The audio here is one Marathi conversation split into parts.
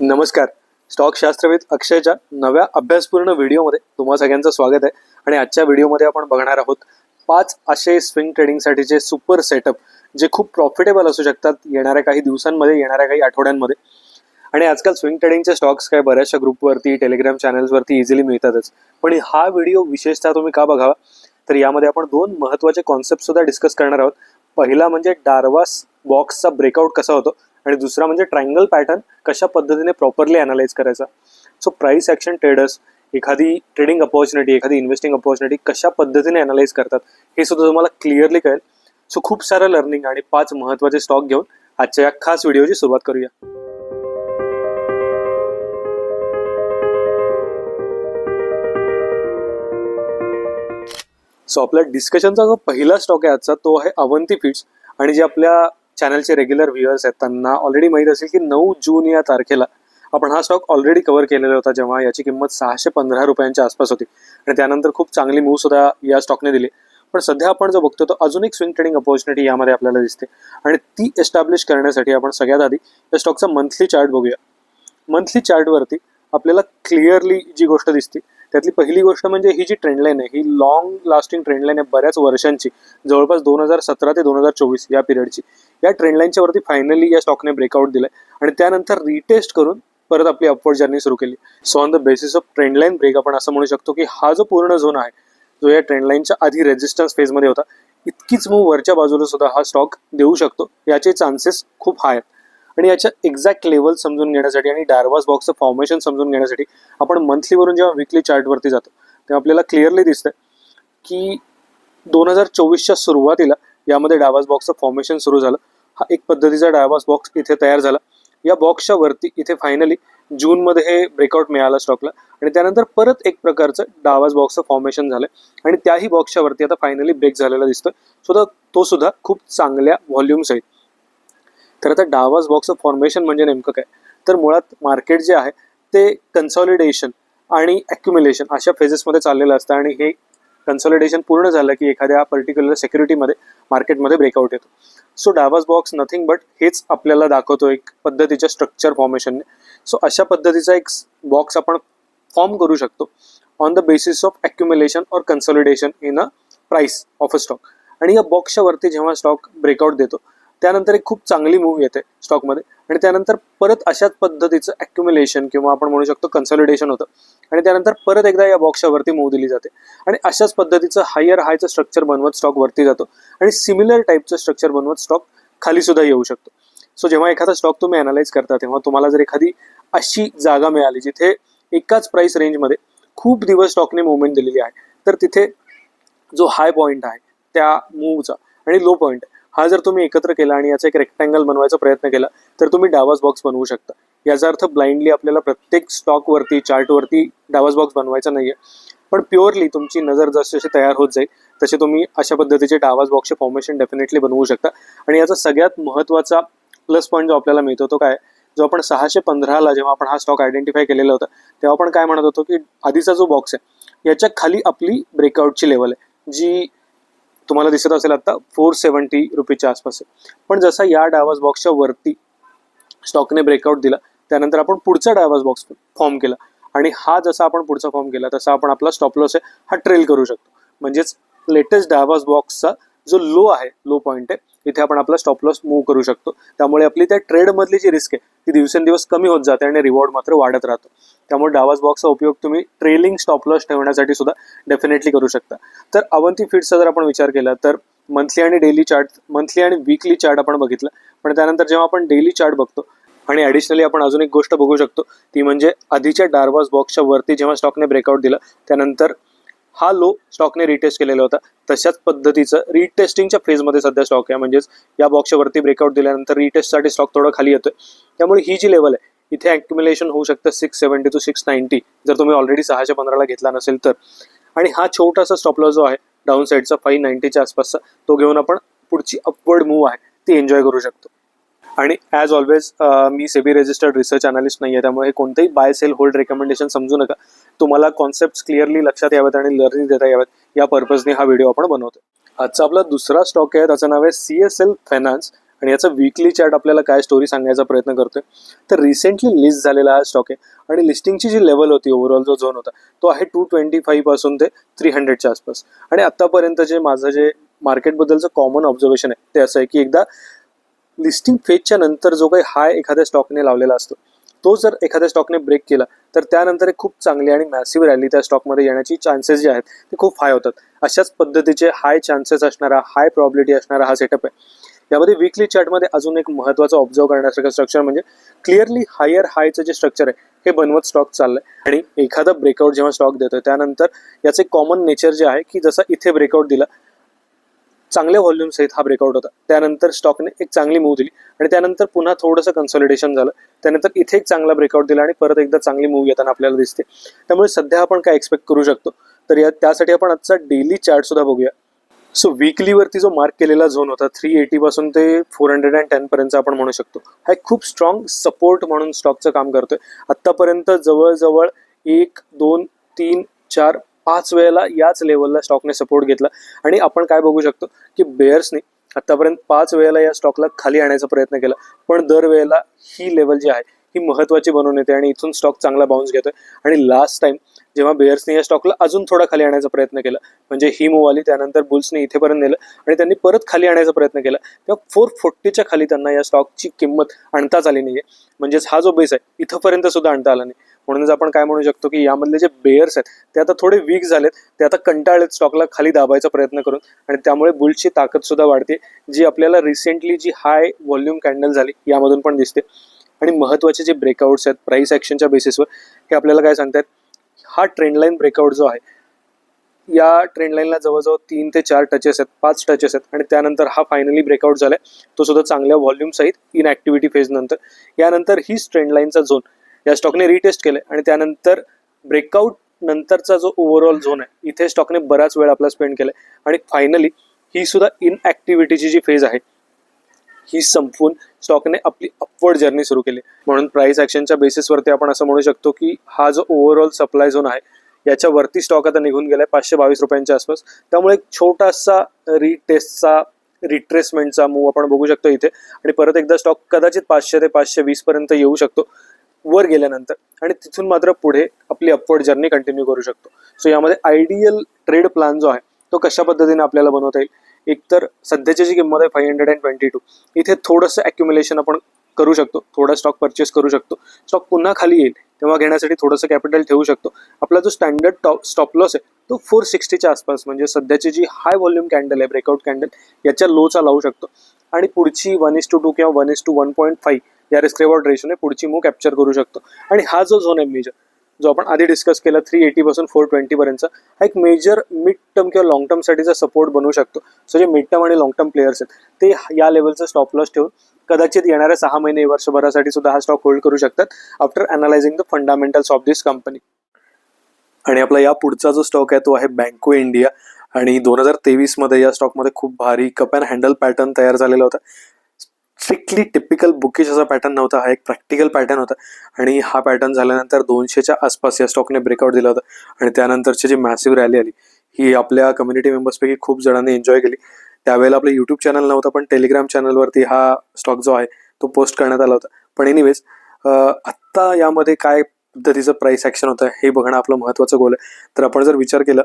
नमस्कार. स्टॉक शास्त्रवेद अक्षयच्या नव्या अभ्यासपूर्ण व्हिडिओमध्ये तुम्हा सगळ्यांचं स्वागत आहे. आणि आजच्या व्हिडिओमध्ये आपण बघणार आहोत पाच असे स्विंग ट्रेडिंगसाठीचे सुपर सेटअप जे खूप प्रॉफिटेबल असू शकतात येणाऱ्या काही दिवसांमध्ये येणाऱ्या काही आठवड्यांमध्ये. आणि आजकाल स्विंग ट्रेडिंगचे स्टॉक्स काय बऱ्याचशा ग्रुपवरती टेलिग्राम चॅनल्सवरती इझिली मिळतातच. पण हा व्हिडिओ विशेषतः तुम्ही का बघावा? तर यामध्ये आपण दोन महत्त्वाचे कॉन्सेप्ट सुद्धा डिस्कस करणार आहोत. पहिला म्हणजे डार्वास बॉक्सचा ब्रेकआउट कसा होतो? आणि दुसरा म्हणजे ट्रायंगल पॅटर्न कशा पद्धतीने प्रॉपरली अनालाइज करायचा? सो प्राईस ॲक्शन ट्रेडर्स एखादी ट्रेडिंग अपॉर्च्युनिटी एखादी इन्व्हेस्टिंग अपॉर्च्युनिटी कशा पद्धतीने अनालाइज करतात हे सुद्धा तुम्हाला क्लिअरली कळेल. सो खूप सारं लर्निंग आणि पाच महत्त्वाचे स्टॉक घेऊन आजच्या या खास व्हिडिओची सुरुवात करूया. सो आपल्या डिस्कशनचा जो पहिला स्टॉक आहे आजचा तो आहे अवंती फीड्स आणि जे आपल्या चॅनलचे रेग्युलर व्ह्युअर्स आहेत. त्यांना ऑलरेडी माहीत असेल की नऊ जून या तारखेला आपण हा स्टॉक ऑलरेडी कव्हर केलेला होता जेव्हा याची किंमत सहाशे पंधरा रुपयांच्या आसपास होती. आणि त्यानंतर खूप चांगली मूव्ह सुद्धा या स्टॉकने दिली. पण सध्या आपण जो बघतो तो अजून एक स्विंग ट्रेडिंग अपॉर्च्युनिटी यामध्ये आपल्याला दिसते. आणि ती एस्टॅब्लिश करण्यासाठी आपण सगळ्यात आधी या स्टॉकचा मंथली चार्ट बघूया. मंथली चार्टवरती आपल्याला क्लिअरली जी गोष्ट दिसते त्यातली पहिली गोष्ट म्हणजे ही जी ट्रेंडलाईन आहे ही लॉंग लास्टिंग ट्रेंडलाईन आहे बऱ्याच वर्षांची जवळपास दोन हजार सतरा ते दोन हजार चोवीस या पिरियडची या ट्रेंडलाईनच्या वरती फायनली या स्टॉकने ब्रेकआउट दिलाय आणि त्यानंतर रिटेस्ट करून परत आपली अपवर्ड जर्नी सुरू केली. So on the basis of trendline break आपण असं म्हणू शकतो की हा जो पूर्ण झोन आहे जो या ट्रेंडलाईनच्या आधी रेजिस्टन्स फेजमध्ये होता इतकीच मूव वरच्या बाजूला सुद्धा हा स्टॉक देऊ शकतो याचे चान्सेस खूप हाय आहेत. आणि याच्या एक्झॅक्ट लेवल समजून घेण्यासाठी आणि डार्वास बॉक्सचं फॉर्मेशन समजून घेण्यासाठी आपण मंथलीवरून जेव्हा विकली चार्टवरती जातो तेव्हा आपल्याला क्लिअरली दिसतंय की दोन हजार चोवीसच्या सुरुवातीला यामध्ये डावास बॉक्सचं फॉर्मेशन सुरू झालं. हा एक पद्धतीचा डायवास बॉक्स इथे तयार झाला. या बॉक्सच्या वरती इथे फायनली जूनमध्ये हे ब्रेकआउट मिळालं स्टॉकला आणि त्यानंतर परत एक प्रकारचं डावास बॉक्सचं फॉर्मेशन झालं. आणि त्याही बॉक्सच्या वरती आता फायनली ब्रेक झालेला दिसतोय. सो तो सुद्धा खूप चांगल्या व्हॉल्युम्स तर आता बॉक्स ऑफ फॉर्मेशन म्हणजे नेमकं काय? तर मुळात मार्केट जे आहे ते कन्सॉलिडेशन आणि ॲक्युम्युलेशन अशा फेजेसमध्ये चाललेलं असतं आणि हे कन्सॉलिडेशन पूर्ण झालं की एखाद्या पर्टिक्युलर सेक्युरिटीमध्ये मार्केटमध्ये ब्रेकआउट येतो. So Darvas box nothing but हेच आपल्याला दाखवतो एक पद्धतीच्या स्ट्रक्चर फॉर्मेशनने सो अशा पद्धतीचा एक बॉक्स आपण फॉर्म करू शकतो on the basis of accumulation और consolidation in a price of a stock आणि या बॉक्सच्या वरती जेव्हा स्टॉक ब्रेकआउट देतो त्यानंतर एक खूप चांगली मूव्ह येते स्टॉकमध्ये आणि त्यानंतर परत अशाच पद्धतीचं ॲक्युम्युलेशन किंवा आपण म्हणू शकतो कन्सॉलिडेशन होतं. आणि त्यानंतर परत एकदा या बॉक्सवरती मूव मूव्ह दिली जाते. आणि अशाच पद्धतीचं हायर हायचं स्ट्रक्चर बनवत स्टॉक वरती जातो. आणि सिमिलर टाईपचं स्ट्रक्चर बनवत स्टॉक खाली सुद्धा येऊ शकतो. सो जेव्हा एखादा स्टॉक तुम्ही अनालाइज करता तेव्हा तुम्हाला जर एखादी अशी जागा मिळाली जिथे एकाच प्राइस रेंजमध्ये खूप दिवस स्टॉकने मुवमेंट दिलेली आहे तर तिथे जो हाय पॉईंट आहे त्या मूवचा आणि लो पॉईंट हा जर तुम्ही एकत्र केला आणि याचा एक रेक्टँगल बनवायचा प्रयत्न केला तर तुम्ही डावास बॉक्स बनवू शकता. याचा अर्थ ब्लाइंडली आपल्याला प्रत्येक स्टॉकवरती चार्टवरती डावास बॉक्स बनवायचा नाही आहे पण प्युअरली तुमची नजर जशी जशी तयार होत जाईल तसे तुम्ही अशा पद्धतीचे डावास बॉक्सचे फॉर्मेशन डेफिनेटली बनवू शकता. आणि याचा सगळ्यात महत्त्वाचा प्लस पॉईंट जो आपल्याला मिळतो तो काय जो आपण सहाशे पंधराला जेव्हा आपण हा स्टॉक आयडेंटिफाय केलेला होता तेव्हा आपण काय म्हणत होतो की आधीचा जो बॉक्स आहे याच्या खाली आपली ब्रेकआउटची लेवल आहे जी तुम्हाला दिसत असेल आता फोर सेवन्टी रुपीच्या आसपास आहे. पण जसा या डावास बॉक्सच्या वरती स्टॉकने ब्रेकआउट दिला त्यानंतर आपण पुढचा डावास बॉक्स फॉर्म केला. आणि हा जसा आपण पुढचा फॉर्म केला तसा आपण आपला स्टॉप लॉस आहे हा ट्रेल करू शकतो. म्हणजेच लेटेस्ट डावास बॉक्सचा जो लो आहे लो पॉईंट आहे इथे आपण आपला स्टॉप लॉस मूव्ह करू शकतो. त्यामुळे आपली त्या ट्रेडमधली जी रिस्क आहे ती दिवसेंदिवस कमी होत जाते आणि रिवॉर्ड मात्र वाढत राहतो. त्यामुळे डावास बॉक्सचा उपयोग तुम्ही ट्रेलिंग स्टॉप लॉस ठेवण्यासाठी सुद्धा डेफिनेटली करू शकता. तर अवंती फिट्सचा जर आपण विचार केला तर मंथली आणि डेली चार्ट मंथली आणि वीकली चार्ट आपण बघितलं. पण त्यानंतर जेव्हा आपण डेली चार्ट बघतो आणि ॲडिशनली आपण अजून एक गोष्ट बघू शकतो ती म्हणजे आधीच्या डारवाज बॉक्सच्या वरती जेव्हा स्टॉकने ब्रेकआउट दिला त्यानंतर हा लो स्टॉकने रिटेस्ट केलेला होता. तशाच पद्धतीचं रिटेस्टिंगच्या फेजमध्ये सध्या स्टॉक आहे. म्हणजेच या बॉक्सच्या वरती ब्रेकआउट दिल्यानंतर रिटेस्टसाठी स्टॉक थोडा खाली येतोय. त्यामुळे ही जी लेवल आहे इथे ॲक्युम्युलेशन होऊ शकतं six seventy two six ninety जर तुम्ही ऑलरेडी सहाशे पंधराला घेतला नसेल तर. आणि हा छोटासा स्टॉप जो आहे डाऊन साईडचा फाईव्ह नाईन्टीच्या आसपासचा तो घेऊन आपण पुढची अपवर्ड मूव्ह आहे. ती एन्जॉय करू शकतो. आणि ॲज ऑलवेज मी सेबी रजिस्टर्ड रिसर्च अनालिस्ट नाही आहे त्यामुळे कोणतंही बाय सेल होल्ड रेकमेंडेशन समजू नका. तुम्हाला कॉन्सेप्ट क्लिअरली लक्षात याव्यात आणि लर्निंग देता याव्यात या पर्पजने हा व्हिडिओ आपण बनवतो आजचा आपला दुसरा स्टॉक आहे त्याचं नाव आहे सी एस एल फायनान्स आणि याचा वीकली चार्ट आपल्याला काय स्टोरी सांगायचा प्रयत्न करतोय. तर रिसेंटली लिस्ट झालेला हा स्टॉक आहे. आणि लिस्टिंगची जी लेवल होती ओव्हरऑल जो झोन होता तो आहे टू ट्वेंटी फाईव्हपासून ते थ्री हंड्रेडच्या आसपास. आणि आतापर्यंत जे माझं जे मार्केटबद्दलचं कॉमन ऑब्झर्वेशन आहे ते असं आहे की एकदा लिस्टिंग फेजच्या नंतर जो काही हाय एखाद्या स्टॉकने लावलेला असतो तो जर एखाद्या स्टॉकने ब्रेक केला तर त्यानंतर एक खूप चांगली आणि मॅसिव्ह रॅली त्या स्टॉकमध्ये येण्याची चान्सेस जे आहेत ते खूप हाय होतात. अशाच पद्धतीचे हाय चान्सेस असणारा हाय प्रॉबिलिटी असणारा हा सेटअप आहे. यामध्ये वीकली चार्टमध्ये अजून एक महत्त्वाचं ऑब्झर्व करण्यासारखं स्ट्रक्चर म्हणजे क्लिअरली हायर हायचं जे स्ट्रक्चर आहे हे बनवत स्टॉक चाललंय. आणि एखादा ब्रेकआउट जेव्हा स्टॉक देतोय त्यानंतर याचे कॉमन नेचर जे आहे की जसा इथे ब्रेकआउट दिला चांगल्या व्हॉल्यूम सहित हा ब्रेकआउट होता. त्यानंतर स्टॉकने एक चांगली मूव्ह दिली. आणि त्यानंतर पुन्हा थोडंसं कन्सॉलिडेशन झालं. त्यानंतर इथे एक चांगला ब्रेकआउट दिला आणि परत एकदा चांगली मूव्ह येताना आपल्याला दिसते. त्यामुळे सध्या आपण काय एक्सपेक्ट करू शकतो? तर या त्यासाठी आपण आजचा डेली चार्ट सुद्धा बघूया. सो वीकलीवरती जो मार्क केलेला झोन होता थ्री एटी पासून ते फोर हंड्रेड अँड टेन पर्यंत आपण म्हणू शकतो. हा एक खूप स्ट्रॉंग सपोर्ट म्हणून स्टॉकचं काम करतोय. आत्तापर्यंत जवळजवळ एक दोन तीन चार पाच वेळेला याच लेवलला स्टॉकने सपोर्ट घेतला. आणि आपण काय बघू शकतो की बेअर्सने आतापर्यंत पाच वेळेला या स्टॉकला खाली आणायचा प्रयत्न केला. पण दरवेळेला ही लेवल जी आहे ही महत्वाची बनवून येते आणि इथून स्टॉक चांगला बाउन्स घेतोय. आणि लास्ट टाइम जेव्हा बेअर्सने या स्टॉकला अजून थोडा खाली आणायचा प्रयत्न केला म्हणजे ही मूव आली त्यानंतर बुल्सने इथेपर्यंत नेलं आणि त्यांनी परत खाली आणायचा प्रयत्न केला तेव्हा फोर फोर्टीच्या खाली त्यांना या स्टॉकची किंमत आणताच आली नाहीये. म्हणजेच हा जो बेस आहे इथंपर्यंत सुद्धा आणता आला नाही. म्हणूनच आपण काय म्हणू शकतो की यामधले जे बेअर्स आहेत ते आता थोडे वीक झालेत. ते आता कंटाळलेत स्टॉकला खाली दाबायचा प्रयत्न करून. आणि त्यामुळे बुल्सची ताकद सुद्धा वाढते जी आपल्याला रिसेंटली जी हाय व्हॉल्यूम कॅन्डल झाली यामधून पण दिसते. आणि महत्त्वाचे जे ब्रेकआउट्स आहेत प्राइस ॲक्शनच्या बेसिसवर हे आपल्याला काय सांगतात हा ट्रेंडलाईन ब्रेकआउट जो आहे या ट्रेंडलाईनला जवळजवळ तीन ते चार टचेस आहेत पाच टचेस आहेत. आणि त्यानंतर हा फायनली ब्रेकआउट झालाय. तो सुद्धा चांगल्या व्हॉल्यूम सहित इन ॲक्टिव्हिटी फेज नंतर. यानंतर हीच ट्रेंडलाईनचा झोन या स्टॉकने रिटेस्ट केले आणि त्यानंतर ब्रेकआउट नंतरचा जो ओव्हरऑल झोन आहे इथे स्टॉकने बराच वेळ आपला स्पेंड केलाय. आणि फायनली ही सुद्धा इन ॲक्टिव्हिटीची जी फेज आहे ही संपवून स्टॉकने आपली अपवर्ड जर्नी सुरू केली. म्हणून प्राइस ॲक्शनच्या बेसिसवरती आपण असं म्हणू शकतो की हा जो ओव्हरऑल सप्लाय झोन आहे याच्यावरती स्टॉक आता निघून गेलाय पाचशे बावीस रुपयांच्या आसपास. त्यामुळे एक छोटासा रिटेस्टचा रिट्रेसमेंटचा मूव आपण बघू शकतो इथे. आणि परत एकदा स्टॉक कदाचित पाचशे ते पाचशे वीस पर्यंत येऊ शकतो. वर गेल्यानंतर आणि तिथून मात्र पुढे आपली अपवर्ड जर्नी कंटिन्यू करू शकतो. सो यामध्ये आयडियल ट्रेड प्लॅन जो आहे तो कशा पद्धतीने आपल्याला बनवता येईल? एकतर सध्याची जी किंमत आहे five hundred and twenty two इथे थोडंसं ॲक्युम्युलेशन आपण करू शकतो. थोडा स्टॉक परचेस करू शकतो. स्टॉक पुन्हा खाली येईल तेव्हा घेण्यासाठी थोडंसं कॅपिटल ठेवू शकतो. आपला जो स्टँडर्ड टॉप स्टॉप लॉस आहे तो फोर सिक्स्टीच्या आसपास म्हणजे सध्याची जी हाय व्हॉल्यूम कॅन्डल आहे ब्रेकआउट कॅन्डल याच्या लोचा लावू शकतो. आणि पुढची वन इस टू टू किंवा one is to one point five या रिस्क रिवॉर्ड रेशोने पुढची मूव कॅप्चर करू शकतो. आणि हा जो झोन आहे मेजर जो आपण आधी डिस्कस केला थ्री एटी पासून फोर ट्वेंटी पर्यंतचा हा एक मेजर मिड टर्म किंवा लॉंग टर्म साठीचा सपोर्ट बनवू शकतो. सो जे मिड टर्म आणि लॉंग टर्म प्लेयर्स आहेत ते या लेवलचा स्टॉप लॉस ठेवून कदाचित येणाऱ्या सहा महिने वर्षभरासाठी सुद्धा हा स्टॉक होल्ड करू शकतात after analysing the fundamentals of this company आणि आपला या पुढचा जो स्टॉक आहे तो आहे बँको इंडिया आणि दोन हजार तेवीसमध्ये या स्टॉकमध्ये खूप भारी कप अँड हँडल पॅटर्न तयार झालेला होता. स्ट्रिक्टली टिपिकल बुकिश असा पॅटर्न नव्हता. हा एक प्रॅक्टिकल पॅटर्न होता. आणि हा पॅटर्न झाल्यानंतर दोनशेच्या आसपास या स्टॉकने ब्रेकआउट दिला होता. आणि त्यानंतरची जी मॅसिव्ह रॅली आली ही आपल्या कम्युनिटी मेंबर्सपैकी खूप जणांनी एन्जॉय केली. त्यावेळेला आपलं यूट्यूब चॅनल नव्हतं पण टेलिग्राम चॅनलवरती हा स्टॉक जो आहे तो पोस्ट करण्यात आला होता. पण एनिवेज आत्ता यामध्ये काय पद्धतीचं प्राईस ॲक्शन होतं हे बघणं आपलं महत्त्वाचं गोल आहे. तर आपण जर विचार केला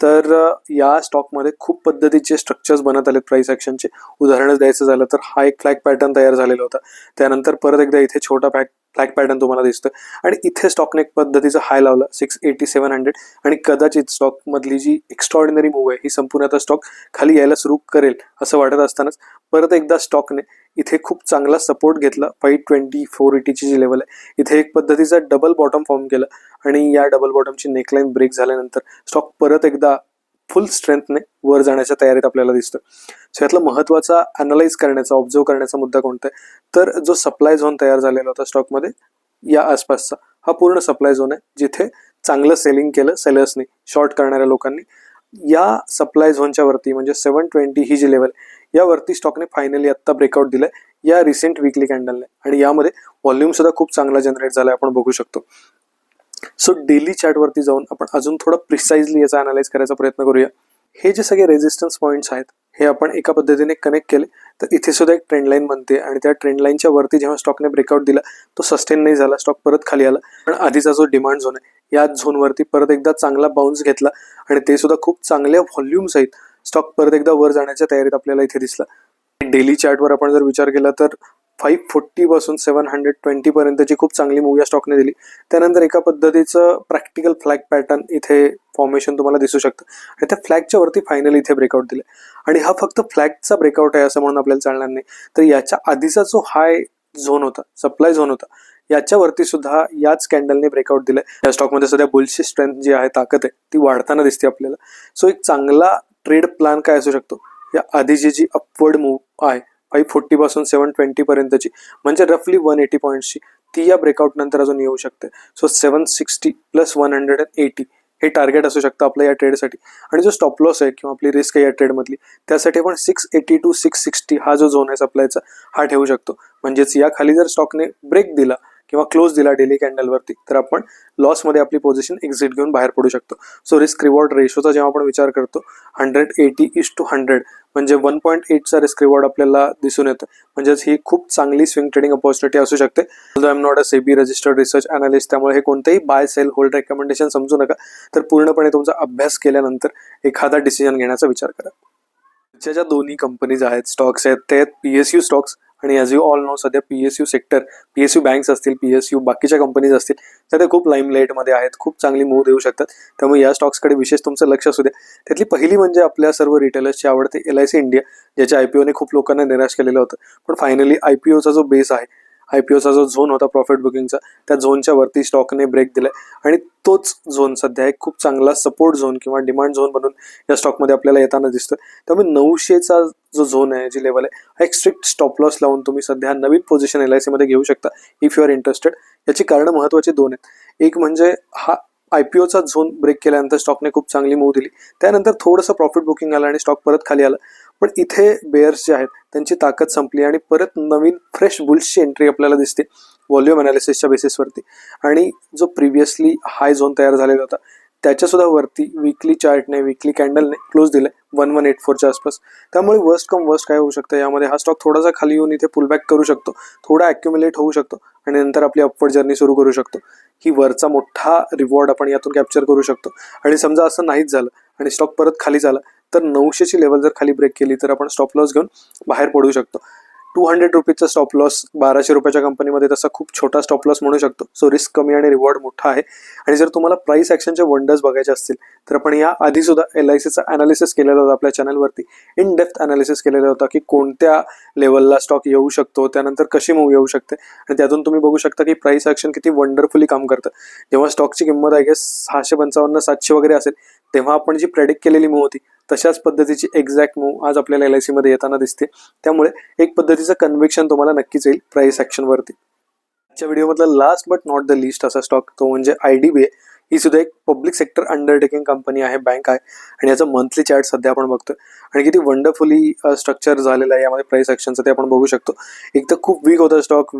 तर या स्टॉकमध्ये खूप पद्धतीचे स्ट्रक्चर्स बनत आलेत प्राईस ॲक्शनचे उदाहरणच द्यायचं झालं तर हा एक फ्लॅग पॅटर्न तयार झालेला होता. त्यानंतर परत एकदा इथे छोटा पॅक ब्लॅक पॅटर्न तुम्हाला दिसतं आणि इथे स्टॉकने एक पद्धतीचा हाय लावला सिक्स एटी सेवन हंड्रेड आणि कदाचित स्टॉकमधली जी एक्स्ट्रॉर्डिनरी मूव्ह आहे ही संपूर्ण आता स्टॉक खाली यायला सुरू करेल असं वाटत असतानाच. परत एकदा स्टॉकने इथे खूप चांगला सपोर्ट घेतला. फाईव्ह ट्वेंटी फोर एटीची जी लेवल आहे इथे एक पद्धतीचा डबल बॉटम फॉर्म केला. आणि या डबल बॉटमची नेकलाईन ब्रेक झाल्यानंतर स्टॉक परत एकदा फुल स्ट्रेंथने वर जाण्याच्या तयारीत आपल्याला दिसतं. सो यातला महत्त्वाचा अनालाइज करण्याचा ऑब्झर्व करण्याचा मुद्दा कोणता आहे? तर जो सप्लाय झोन तयार झालेला होता स्टॉकमध्ये या आसपासचा हा पूर्ण सप्लाय झोन आहे जिथे चांगलं सेलिंग केलं सेलर्सनी शॉर्ट करणाऱ्या लोकांनी. या सप्लाय झोनच्या वरती म्हणजे सेवन ट्वेंटी ही जी लेवल यावरती स्टॉकने फायनली आत्ता ब्रेकआउट दिलाय. या रिसेंट वीकली कॅन्डलने आणि यामध्ये व्हॉल्यूम सुद्धा खूप चांगला जनरेट झालाय आपण बघू शकतो. सो डेली चार्टवरती जाऊन आपण अजून थोडं प्रिसाइजली याचा अनालाइज करायचा प्रयत्न करूया. हे जे सगळे रेजिस्टन्स पॉईंट्स आहेत हे आपण एका पद्धतीने कनेक्ट केले तर इथे सुद्धा एक ट्रेंड लाईन बनते आणि त्या ट्रेंड लाईनच्या वरती जेव्हा स्टॉकने ब्रेकआउट दिला तो सस्टेन नाही झाला स्टॉक परत खाली आला. पण आधीचा जो डिमांड झोन आहे या झोनवरती परत एकदा चांगला बाउन्स घेतला आणि ते सुद्धा खूप चांगल्या व्हॉल्यूम्स आहेत स्टॉक परत एकदा वर जाण्याच्या तयारीत आपल्याला इथे दिसला. डेली चार्टवर आपण जर विचार केला तर फाईव्ह फोर्टी पासून सेवन हंड्रेड ट्वेंटी पर्यंतची खूप चांगली मूवी या स्टॉकने दिली. त्यानंतर एका पद्धतीचं प्रॅक्टिकल फ्लॅग पॅटर्न इथे फॉर्मेशन तुम्हाला दिसू शकतं. आणि त्या फ्लॅगच्या वरती फायनली इथे ब्रेकआउट दिले आणि हा फक्त फ्लॅगचा ब्रेकआउट आहे असं म्हणून आपल्याला चालणार नाही. तर याच्या आधीचा जो हाय झोन होता सप्लाय झोन होता याच्यावरती सुद्धा याच कॅन्डलने ब्रेकआउट दिलंय. या स्टॉकमध्ये सध्या बुलची स्ट्रेंथ जी आहे ताकद आहे ती वाढताना दिसते आपल्याला. सो एक चांगला ट्रेड प्लॅन काय असू शकतो? या आधीची जी अपवर्ड मूव आहे फाईव्ह फोर्टी पासून सेवन ट्वेंटी पर्यंतची म्हणजे रफली वन एटी पॉईंट्सची ती या ब्रेकआउट नंतर अजून येऊ शकते. So seven sixty plus one hundred and eighty हे टार्गेट असू शकतं आपल्या या ट्रेडसाठी आणि जो स्टॉप लॉस आहे किंवा आपली रिस्क आहे या ट्रेडमधली त्यासाठी आपण six eighty two six sixty हा जो झोन आहे सप्लायचा हा ठेवू शकतो. म्हणजेच या खाली जर स्टॉकने ब्रेक दिला किंवा क्लोज दिला डेली कॅन्डलवरती तर आपण लॉसमध्ये आपली पोझिशन एक्झिट घेऊन बाहेर पडू शकतो. सो रिस्क रिवॉर्ड रेशोचा जेव्हा आपण विचार करतो hundred eighty is two hundred म्हणजे वन पॉईंट एटचा रिस्क रिवॉर्ड आपल्याला दिसून येतं. म्हणजेच ही खूप चांगली स्विंग ट्रेडिंग अपॉर्च्युनिटी असू शकते. I am not a SEBI registered research analyst त्यामुळे हे कोणतेही बाय सेल होल्ड रेकमेंडेशन समजू नका. तर पूर्णपणे तुमचा अभ्यास केल्यानंतर एखादा डिसिजन घेण्याचा विचार करा. ज्या ज्या दोन्ही कंपनीज आहेत स्टॉक्स आहेत ते आहेत पी एस यू स्टॉक्स आणि ॲज यू ऑल नो सध्या P S U sector P S U banks असतील पी एस यू बाकीच्या कंपनीज असतील सध्या खूप लाईमलाईटमध्ये आहेत खूप चांगली मूव देऊ शकतात. त्यामुळे या स्टॉक्सकडे विशेष तुमचं लक्ष असू द्या. त्यातली पहिली म्हणजे आपल्या सर्व रिटेलर्सची आवडते एल आय सी इंडिया ज्याच्या आय पी ओने खूप लोकांना निराश केलेलं होतं. पण फायनली आय पी ओचा जो बेस आहे आय पी ओचा जो झोन होता प्रॉफिट बुकिंगचा त्या झोनच्या वरती स्टॉकने ब्रेक दिलाय. आणि तोच झोन सध्या एक खूप चांगला सपोर्ट झोन किंवा डिमांड झोन बनून या स्टॉकमध्ये आपल्याला येताना दिसतं त्यामुळे नऊशेचा जो झोन आहे जी लेवल आहे हा एक स्ट्रिक्ट स्टॉप लॉस लावून तुम्ही सध्या नवीन पोझिशन एल आय सीमध्ये घेऊ शकता इफ यू आर इंटरेस्टेड याची कारणं महत्त्वाची दोन आहेत. एक म्हणजे हा आय पी ओचा झोन ब्रेक केल्यानंतर स्टॉकने खूप चांगली मूव दिली. त्यानंतर थोडंसं प्रॉफिट बुकिंग आलं आणि स्टॉक परत खाली आला. पण इथे बेअर्स जे आहेत त्यांची ताकद संपली आणि परत नवीन फ्रेश बुल्सची एंट्री आपल्याला दिसते व्हॉल्युम अनालिसिसच्या बेसिसवरती आणि जो प्रिव्हियसली हाय झोन तयार झालेला होता त्याच्यासुद्धा वरती विकली चार्टने विकली कॅन्डलने क्लोज दिलाय वन वन एट फोरच्या आसपास. त्यामुळे वर्स्ट कम वर्स्ट काय होऊ शकतं? यामध्ये हा स्टॉक थोडासा खाली येऊन इथे पुलबॅक करू शकतो थोडा ॲक्युम्युलेट होऊ शकतो आणि नंतर आपली अपवर्ड जर्नी सुरू करू शकतो. ही वरचा मोठा रिवॉर्ड आपण यातून कॅप्चर करू शकतो. आणि समजा असं नाहीच झालं आणि स्टॉक परत खाली झाला तर नऊशेची लेवल जर खाली ब्रेक केली तर आपण स्टॉप लॉस घेऊन बाहेर पडू शकतो. टू हंड्रेड रुपीजचा स्टॉप लॉस बाराशे रुपयाच्या कंपनीमध्ये तसा खूप छोटा स्टॉप लॉस म्हणू शकतो. सो रिस्क कमी आणि रिवॉर्ड मोठा आहे. आणि जर तुम्हाला प्राईस ॲक्शनचे वंडर्स बघायचे असतील तर आपण या आधी सुद्धा एल आय सीचा अनालिसिस केलेला होता आपल्या चॅनलवरती इन डेप्थ अनालिसिस केलेला होता की कोणत्या लेवलला स्टॉक येऊ शकतो त्यानंतर कशी मूव येऊ शकते. आणि त्यातून तुम्ही बघू शकता की प्राईस ॲक्शन किती वंडरफुली काम करतं. जेव्हा स्टॉकची किंमत आहे गेस सहाशे पंचावन्न सातशे वगैरे असेल तेव्हा आपण जी प्रेडिक्ट केलेली मूव होती तशाच पद्धतीची एक्झॅक्ट मूव आज आपल्याला एल आय सीमध्ये येताना दिसते. त्यामुळे एक पद्धतीचं कन्व्हिक्शन तुम्हाला नक्कीच येईल प्राईस ॲक्शनवरती आजच्या व्हिडिओमधला last but not the least असा स्टॉक तो म्हणजे आय डी बी आहे ही सुद्धा एक पब्लिक सेक्टर अंडरटेकिंग कंपनी आहे बँक आहे. आणि याचं मंथली चार्ट सध्या आपण बघतोय. आणि किती वंडरफुली स्ट्रक्चर झालेलं आहे यामध्ये प्राइस ॲक्शनचं ते आपण बघू शकतो. एक तर खूप वीक होता स्टॉक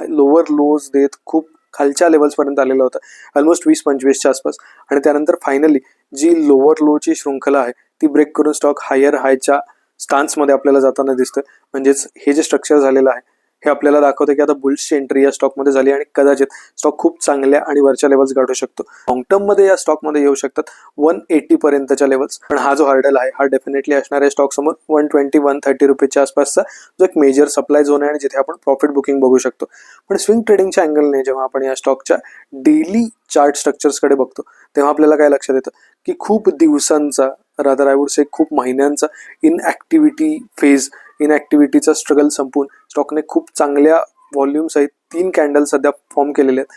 लोअर लोज देत खूप खालच्या लेवल्सपर्यंत आलेलं होतं. ऑलमोस्ट वीस पंचवीसच्या आसपास. आणि त्यानंतर फायनली जी लोअर लोची शृंखला आहे ती ब्रेक करून स्टॉक हायर हायच्या स्टान्समध्ये आपल्याला जाताना दिसतं म्हणजेच हे जे स्ट्रक्चर झालेलं आहे हे आपल्याला दाखवतं की आता बुल्सची एंट्री या स्टॉकमध्ये झाली आणि कदाचित स्टॉक खूप चांगल्या आणि वरच्या लेवल्स गाठू शकतो. लॉंग टर्ममध्ये या स्टॉकमध्ये येऊ शकतात वन एटी पर्यंतच्या लेवल्स पण हा जो हार्डल आहे हा डेफिनेटली असणार आहे स्टॉक समोर वन ट्वेंटी वन थर्टी रुपीजच्या आसपासचा जो एक मेजर सप्लाय झोन आहे आणि जिथे आपण प्रॉफिट बुकिंग बघू शकतो. पण स्विंग ट्रेडिंगच्या अँगलने जेव्हा आपण या स्टॉकच्या डेली चार्ट स्ट्रक्चर्सकडे बघतो तेव्हा आपल्याला काय लक्षात येतं? की खूप दिवसांचा रादर आय वुड से खूप महिन्यांचा इनॲक्टिव्हिटी फेज इनॲक्टिव्हिटीचा स्ट्रगल संपून स्टॉकने खूप चांगल्या व्हॉल्युम्स आहेत. तीन कॅन्डल सध्या फॉर्म केलेले आहेत.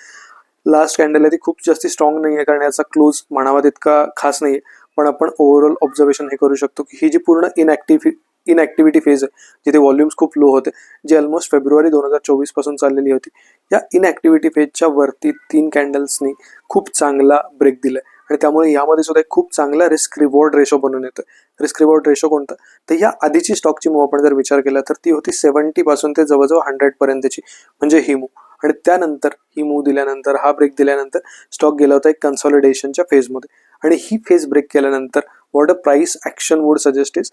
लास्ट कॅन्डल आहे ती खूप जास्त स्ट्रॉंग नाही आहे कारण याचा क्लोज म्हणावा तितका खास नाही आहे पण आपण ओव्हरऑल ऑब्झर्वेशन हे करू शकतो की ही जी पूर्ण इनॲक्टिव्हि इनॲक्टिव्हिटी फेज आहे जिथे व्हॉल्यूम्स खूप लो होते जे ऑलमोस्ट फेब्रुवारी दोन हजार चोवीसपासून चाललेली होती या इनॲक्टिव्हिटी फेजच्या वरती तीन कॅन्डल्सनी खूप चांगला ब्रेक दिला आहे आणि त्यामुळे यामध्ये सुद्धा एक खूप चांगला रिस्क रिवॉर्ड रेशो बनून येतोय रिस्क रिवॉर्ड रेशो कोणता? तर या आधीची स्टॉकची मूव आपण जर विचार केला तर ती होती सेव्हन्टी पासून ते जवळजवळ हंड्रेड पर्यंतची म्हणजे ही मूव आणि त्यानंतर ही मूव दिल्यानंतर हा ब्रेक दिल्यानंतर स्टॉक गेला होता एक कन्सॉलिडेशनच्या फेजमध्ये आणि ही फेज ब्रेक केल्यानंतर what a price action would suggest is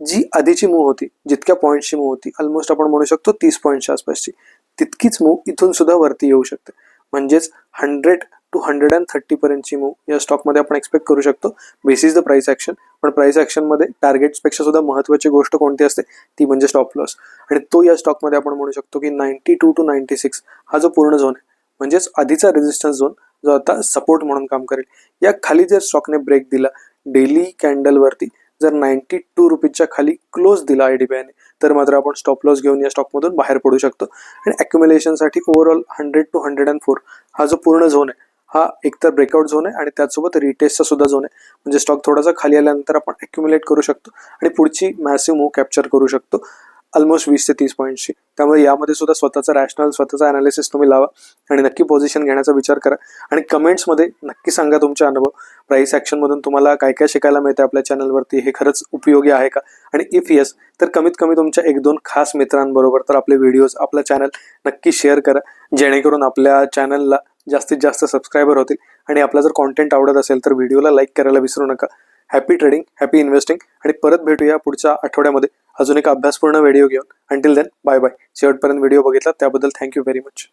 जी आधीची मूव होती जितक्या पॉईंटची मूव होती ऑलमोस्ट आपण म्हणू शकतो तीस पॉईंटच्या आसपासची तितकीच मूव इथून सुद्धा वरती येऊ शकते. म्हणजेच hundred two hundred and thirty पर्यंतची मूव या स्टॉकमध्ये आपण एक्सपेक्ट करू शकतो. बेसिस द प्राइस ॲक्शन पण प्राइस ॲक्शनमध्ये टार्गेट्सपेक्षा सुद्धा महत्त्वाची गोष्ट कोणती असते? ती म्हणजे स्टॉप लॉस आणि तो या स्टॉकमध्ये आपण म्हणू शकतो की ninety two two ninety six हा जो पूर्ण झोन आहे म्हणजेच आधीचा रेजिस्टन्स झोन जो आता सपोर्ट म्हणून काम करेल. या खाली जर स्टॉकने ब्रेक दिला डेली कॅन्डलवरती जर नाईन्टी टू रुपीजच्या खाली क्लोज दिला आय डी बी आयने तर मात्र आपण स्टॉप लॉस घेऊन या स्टॉकमधून बाहेर पडू शकतो. आणि ॲक्युम्युलेशनसाठी overall hundred two hundred and four हा जो पूर्ण झोन आहे हा एकतर ब्रेकआउट झोन आहे आणि त्यासोबत रिटेस्टचा सुद्धा झोन आहे. म्हणजे स्टॉक थोडासा खाली आल्यानंतर आपण अक्युम्युलेट करू शकतो आणि पुढची मॅसिव्ह मूव कॅप्चर करू शकतो. ऑलमोस्ट वीस ते तीस पॉईंटची त्यामुळे यामध्ये सुद्धा स्वतःचा रॅशनल स्वतःचा अनालिसिस तुम्ही लावा आणि नक्की पोझिशन घेण्याचा विचार करा. आणि कमेंट्समध्ये नक्की सांगा तुमचे अनुभव. प्राईस ॲक्शनमधून तुम्हाला काय काय शिकायला मिळते आपल्या चॅनलवरती हे खरंच उपयोगी आहे का? आणि इफ येस तर कमीत कमी तुमच्या एक दोन खास मित्रांबरोबर तर आपले व्हिडिओज आपला चॅनल नक्की शेअर करा. जेणेकरून आपल्या चॅनलला जास्तीत जास्त सबस्क्रायबर होतील. आणि आपला जर कॉन्टेंट आवडत असेल तर व्हिडिओला लाईक करायला विसरू नका. हॅपी ट्रेडिंग हॅपी इन्व्हेस्टिंग आणि परत भेटूया पुढच्या आठवड्यामध्ये. अजून एक अभ्यासपूर्ण व्हिडिओ घेऊन. अंटिल देन बाय बाय शेवटपर्यंत व्हिडिओ बघितला त्याबद्दल थँक्यू व्हेरी मच